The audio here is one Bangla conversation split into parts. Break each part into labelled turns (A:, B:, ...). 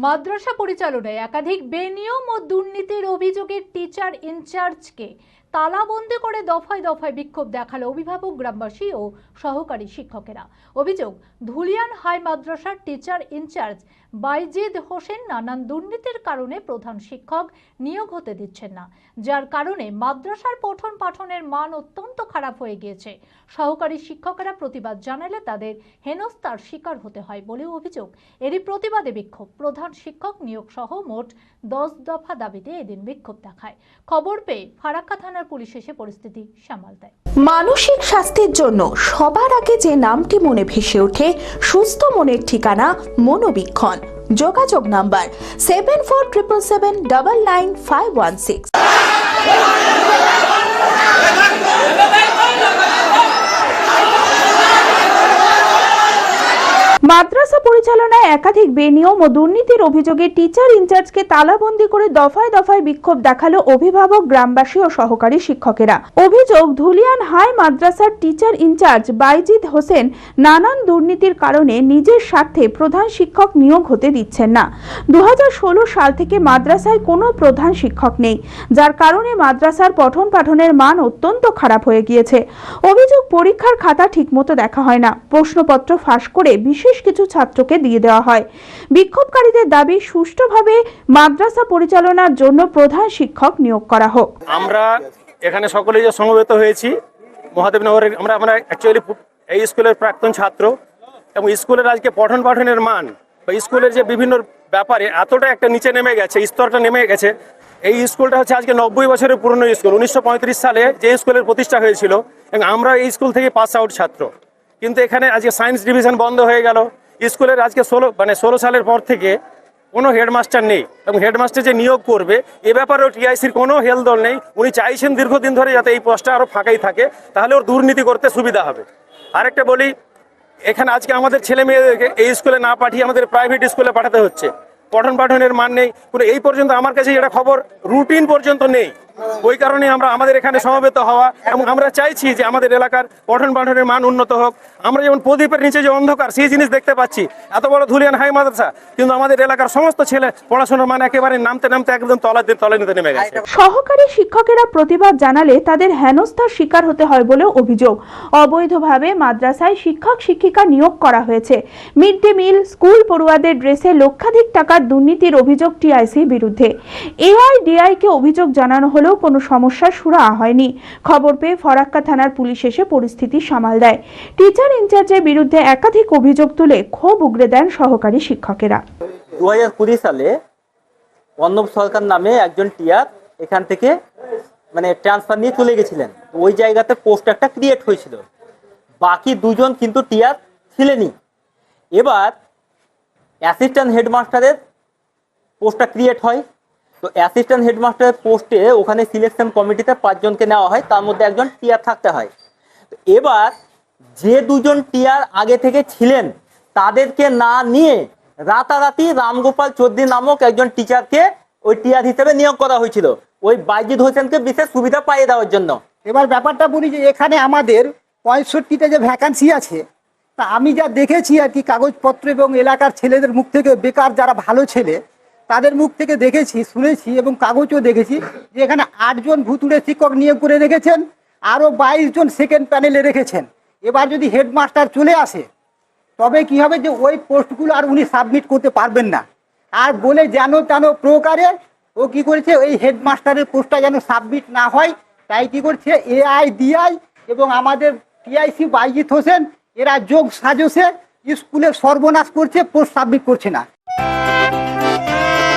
A: মাদ্রাসা পরিচালনায় একাধিক বেনিয়ম ও দুর্নীতির অভিযোগের টিচার ইনচার্জকে তালাবন্দি করে দফায় দফায় বিক্ষোভ দেখাল অভিভাবক, গ্রামবাসী ও সহকারী শিক্ষকেরা। অভিযোগ, ধুলিয়ান হাই মাদ্রাসার teacher in charge Bayezid Hossain নানান দুর্নীতির কারণে প্রধান শিক্ষক নিয়োগ হতে দিচ্ছেন না, যার কারণে মাদ্রাসার পঠন পাঠনের মান অত্যন্ত খারাপ হয়ে গিয়েছে। সহকারী শিক্ষকেরা প্রতিবাদ জানালে তাদের হেনস্থার শিকার হতে হয় বলে অভিযোগ। এরই প্রতিবাদে বিক্ষোভ। প্রধান শিক্ষক নিয়োগ সহ মোট দশ দফা দাবিতে এদিন বিক্ষোভ দেখায়। খবর পেয়ে ফারাক্কা থানার পুলিশ এসে পরিস্থিতি সামাল দেয়।
B: মানসিক স্বাস্থ্যের জন্য সবার আগে যে নামটি মনে ভেসে ওঠে, সুস্থ মনের ঠিকানা মনোবীক্ষণ। যোগাযোগ number seven four triple seven double nine five one six মাদ্রাসা পরিচালনায় একাধিক বেনিয়ম ও দুর্নীতির অভিযোগে টিচার ইনচার্জকে তালাবন্দি করে দফায় দফায় বিক্ষোভ দেখাল অভিভাবক, গ্রামবাসী ও সহকারী শিক্ষকেরা। অভিযোগ, ধুলিয়ান হাই মাদ্রাসার teacher in charge Bayezid Hossain নানান দুর্নীতির কারণে নিজের স্বার্থে প্রধান শিক্ষক নিয়োগ হতে দিচ্ছেন না। দু হাজার ষোলো সাল থেকে মাদ্রাসায় কোনো প্রধান শিক্ষক নেই, যার কারণে মাদ্রাসার পঠন পাঠনের মান অত্যন্ত খারাপ হয়ে গিয়েছে। অভিযোগ, পরীক্ষার খাতা ঠিকমতো দেখা হয় না। প্রশ্নপত্র ফাঁস করে বিশেষ কিছু ছাত্রকে দিয়ে দেওয়া হয়। বিক্ষোভকারীদের দাবি, সুষ্ঠুভাবে মাদ্রাসা পরিচালনার জন্য প্রধান শিক্ষক নিয়োগ করা হোক।
C: আমরা এখানে সকলে যে সমবেত হয়েছি মহাদেবনগরের আমরা আমরা অ্যাকচুয়ালি এই স্কুলের প্রাক্তন ছাত্র এবং স্কুলের আজকে পঠন পাঠনের মান বা স্কুলের যে বিভিন্ন ব্যাপারে এতটা একটা নিচে নেমে গেছে, স্তরটা নেমে গেছে। এই স্কুলটা হচ্ছে আজকে নব্বই বছরের পুরনো স্কুল। উনিশশো পঁয়ত্রিশ সালে যে স্কুলের প্রতিষ্ঠা হয়েছিল এবং আমরা এই স্কুল থেকে পাস আউট ছাত্র। কিন্তু এখানে আজকে সায়েন্স ডিভিশন বন্ধ হয়ে গেল। স্কুলের আজকে ষোলো মানে ষোলো সালের পর থেকে কোনো হেডমাস্টার নেই এবং হেডমাস্টার যে নিয়োগ করবে, এ ব্যাপারেও টিআইসির কোনো হেলদোল নেই। উনি চাইছেন দীর্ঘদিন ধরে যাতে এই পোস্টটা আরও ফাঁকাই থাকে, তাহলে ওর দুর্নীতি করতে সুবিধা হবে। আরেকটা বলি, এখানে আজকে আমাদের ছেলে মেয়েদেরকে এই স্কুলে না পাঠিয়ে আমাদের প্রাইভেট স্কুলে পাঠাতে হচ্ছে। পঠন পাঠনের মান নেই। কোনো এই পর্যন্ত আমার কাছে এটা খবর, রুটিন পর্যন্ত নেই। ওই কারণে আমরা আমাদের এখানে সমবেত হওয়া এবং আমরা চাইছি যে আমাদের এলাকার পঠন পাঠনের মান উন্নত হোক। আমরা যেমন প্রদীপের নিচে যে অন্ধকার, সেই জিনিস দেখতে পাচ্ছি। এত বড় ধুলিয়ান হাই মাদ্রাসা, কিন্তু আমাদের এলাকার সমস্ত ছেলে পড়াশোনার মান একেবারে নামতে নামতে একদম তলার তলায় নিতে নেমে গেছে।
B: সহকারী শিক্ষকেরা প্রতিবাদ জানালে তাদের হেনস্থার শিকার হতে হয় বলেও অভিযোগ। অবৈধভাবে মাদ্রাসায় শিক্ষক শিক্ষিকা নিয়োগ করা হয়েছে। মিড ডে মিল, স্কুল পড়ুয়াদের ড্রেসে লক্ষাধিক টাকার দুর্নীতির অভিযোগ টিআইসির বিরুদ্ধে। এআইডিআই কে অভিযোগ জানানো হলেও কোনো সমস্যার সুরাহা হয়নি। খবর পেয়ে ফরাক্কা থানার পুলিশ এসে পরিস্থিতি সামাল দেয়। টিচার ইনচার্জের বিরুদ্ধে একাধিক অভিযোগ তুলে ক্ষোভ উগরে দেন সহকারী শিক্ষকেরা।
D: দু কুড়ি সালে অর্ণব সরকার নামে একজন টিয়ার এখান থেকে মানে ট্রান্সফার নিয়ে চলে গেছিলেন। ওই জায়গাতে পোস্ট একটা ক্রিয়েট হয়েছিল। বাকি দুজন কিন্তু টিয়ার ছিলেনই। এবার অ্যাসিস্ট্যান্ট হেডমাস্টারের পোস্টটা ক্রিয়েট হয়। তো অ্যাসিস্ট্যান্ট হেডমাস্টারের পোস্টে ওখানে সিলেকশন কমিটিতে পাঁচজনকে নেওয়া হয়, তার মধ্যে একজন টিয়ার থাকতে হয়। এবার যে দুজন টিয়ার আগে থেকে ছিলেন, তাদেরকে না নিয়ে রাতারাতি রামগোপাল চৌধুরী নামক একজন টিচারকে ওই টিয়ার হিসেবে নিয়োগ করা হয়েছিল। ওই বাইজিদ হোসেনকে বিশেষ সুবিধা পাইয়ে দেওয়ার জন্য।
E: এবার ব্যাপারটা বলি যে এখানে আমাদের পঁয়ষট্টিতে যে ভ্যাকান্সি আছে, তা আমি যা দেখেছি আর কি কাগজপত্র এবং এলাকার ছেলেদের মুখ থেকে বেকার যারা ভালো ছেলে তাদের মুখ থেকে দেখেছি, শুনেছি এবং কাগজও দেখেছি যে এখানে আটজন ভুতুড়ে শিক্ষক নিয়োগ করে রেখেছেন, আরও বাইশ জন সেকেন্ড প্যানেলে রেখেছেন। এবার যদি হেডমাস্টার চলে আসে, তবে কি হবে যে ওই পোস্টগুলো আর উনি সাবমিট করতে পারবেন না। আর বলে যেন তেন প্রকারে ও কি করেছে, ওই হেডমাস্টারের পোস্টটা যেন সাবমিট না হয়, তাই কি করছে এআই ডিআই এবং আমাদের টিআইসি বাইজিৎ হোসেন, এরা যোগ সাজসে, স্কুলে সর্বনাশ করছে পোস্ট সাবমিট করছে না।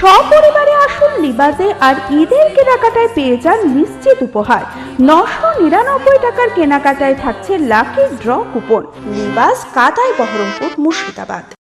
B: সপরিবারে আসুন লিবাজে আর ঈদের কেনাকাটায় পেয়ে যান নিশ্চিত উপহার। নশো নিরানব্বই টাকার কেনাকাটায় থাকছে লাকি ড্র কুপন। লিবাস কাদায় বহরমপুর মুর্শিদাবাদ।